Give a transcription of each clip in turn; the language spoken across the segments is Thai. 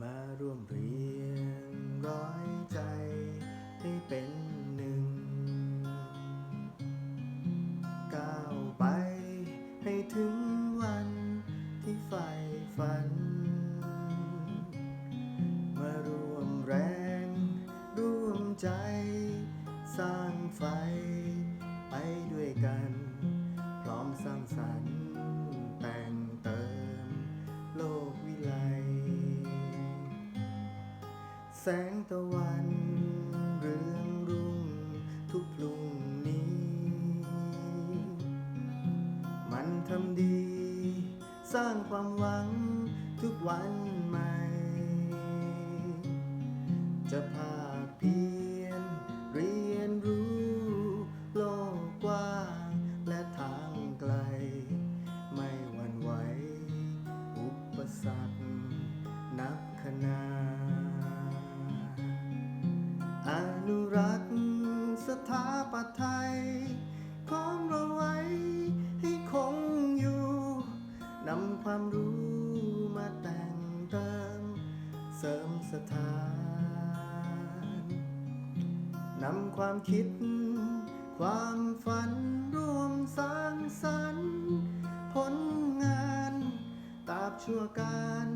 มาร่วมเรียงร้อยใจให้เป็นหนึ่ง ก้าวไปให้ถึงวันที่ใฝ่ฝัน มาร่วมแรงร่วมใจ สร้างไฟไปด้วยกัน แสงตะวันเรืองรุ่งทุกพรุ่งนี้ มันทำดี สร้างความหวังทุกวันใหม่ ถาปัไทยของเราไว้ให้คงอยู่นำความรู้มาแต่งเติม เสริมสถานนำความคิด ความฝันร่วมสร้างสรรค์ผลงานตราบชั่วการ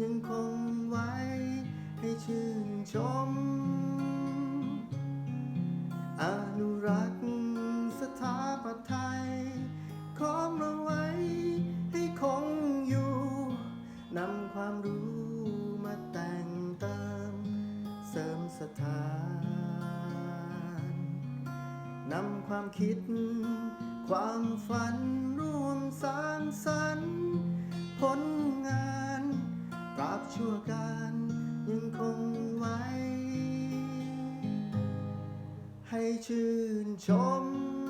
ยังคงไว้ให้ชื่นชม รักสถาปัตย์ไทยของเราไว้ให้คงอยู่นำความรู้มาแต่งเติม เสริมสถานนำความคิด ความฝันร่วมสร้างสรรค์ผลงานตราบชั่วกา ชื่นชม